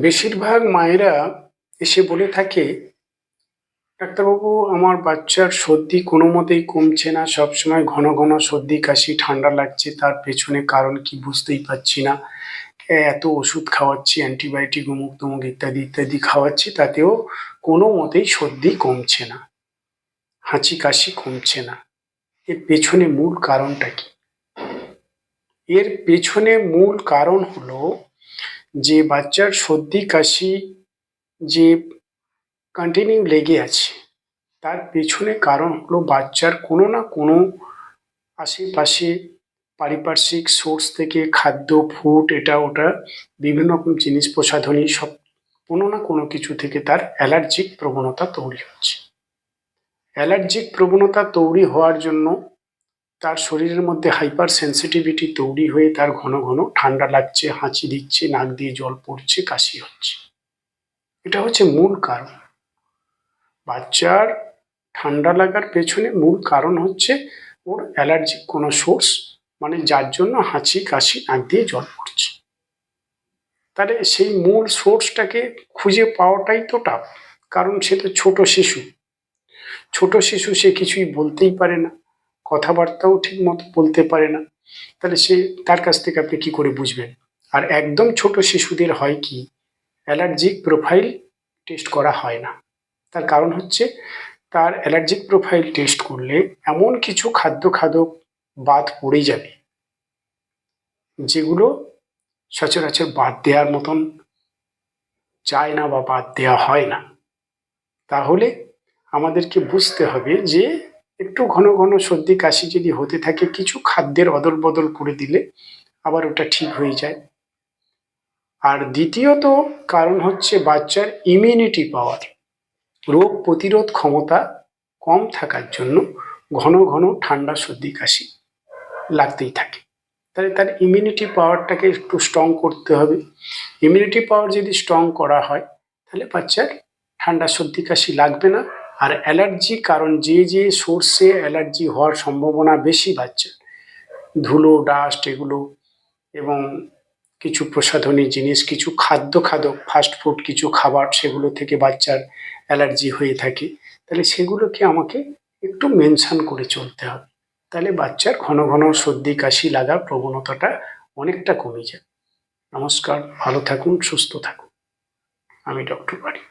বেশিরভাগ মায়েরা এসে বলে থাকে, ডাক্তারবাবু, আমার বাচ্চার সর্দি কোনো মতেই কমছে না। সবসময় ঘন ঘন সর্দি, কাশি, ঠান্ডা লাগছে। তার পেছনে কারণ কি বুঝতেই পারছি না। এত ওষুধ খাওয়াচ্ছি, অ্যান্টিবায়োটিক, অমুক তমুক ইত্যাদি ইত্যাদি খাওয়াচ্ছি, তাতেও কোনো মতেই সর্দি কমছে না। হাঁচি, কাশি কমছে না। এর পেছনে মূল কারণটা কি? এর পেছনে মূল কারণ হলো যে বাচ্চার সর্দি, কাশি যে কন্টিনিউ লেগে আছে, তার পেছনে কারণ হলো বাচ্চার কোনো না কোনো আশেপাশে পারিপার্শ্বিক সোর্স থেকে খাদ্য ফুড এটা ওটা বিভিন্ন রকম জিনিস প্রসাধনী সব কোনো না কোনো কিছু থেকে তার অ্যালার্জিক প্রবণতা তৈরি হচ্ছে। অ্যালার্জিক প্রবণতা তৈরি হওয়ার জন্য তার শরীরের মধ্যে হাইপার সেন্সিটিভিটি তৈরি হয়ে তার ঘন ঘন ঠান্ডা লাগছে, হাঁচি দিচ্ছে, নাক দিয়ে জল পড়ছে, কাশি হচ্ছে। এটা হচ্ছে মূল কারণ। বাচ্চার ঠান্ডা লাগার পেছনে মূল কারণ হচ্ছে ওর অ্যালার্জিক কোনো সোর্স মানে যার জন্য হাঁচি, কাশি, নাক দিয়ে জল পড়ছে। তাহলে সেই মূল সোর্সটাকে খুঁজে পাওয়াটাই তো টাফ কারণ সে তো ছোট শিশু। ছোট শিশু সে কিছুই বলতেই পারে না। কথাবার্তাও ঠিক মতো বলতে পারে না। তাহলে সে, তার কাছ থেকে আপনি কি করে বুঝবেন? আর একদম ছোট শিশুদের হয় কি, অ্যালার্জিক প্রোফাইল টেস্ট করা হয় না। তার কারণ হচ্ছে, তার অ্যালার্জিক প্রোফাইল টেস্ট করলে এমন কিছু খাদ্য খাদক বাদ পড়ে যাবে, যেগুলো সচরাচর বাদ দেওয়ার মতন চায় না বা বাদ দেওয়া হয় না। তাহলে আমাদেরকে বুঝতে হবে যে একটু ঘন ঘন সর্দি কাশি যদি হতে থাকে, কিছু খাদ্যের অদল বদল করে দিলে আবার ওটা ঠিক হয়ে যায়। আর দ্বিতীয়ত কারণ হচ্ছে বাচ্চার ইমিউনিটি পাওয়ার রোগ প্রতিরোধ ক্ষমতা কম থাকার জন্য ঘন ঘন ঠান্ডা, সর্দি, কাশি লাগতেই থাকে। তাহলে তার ইমিউনিটি পাওয়ারটাকে একটু স্ট্রং করতে হবে। ইমিউনিটি পাওয়ার যদি স্ট্রং করা হয়, তাহলে বাচ্চার ঠান্ডা, সর্দি, কাশি লাগবে না। আর অ্যালার্জি, কারণ যে যে সোর্সে অ্যালার্জি হওয়ার সম্ভাবনা বেশি বাচ্চার ধুলো ডাস্ট এগুলো এবং কিছু প্রসাধনী জিনিস, কিছু খাদ্য খাদক ফাস্ট ফুড কিছু খাবার, সেগুলো থেকে বাচ্চার অ্যালার্জি হয়ে থাকে, তাহলে সেগুলোকে আমাকে একটু মেনশান করে চলতে হবে। তাহলে বাচ্চার ঘন ঘন সর্দি, কাশি লাগার প্রবণতাটা অনেকটা কমে যায়। নমস্কার, ভালো থাকুন, সুস্থ থাকুন। আমি ডক্টর বাড়ি।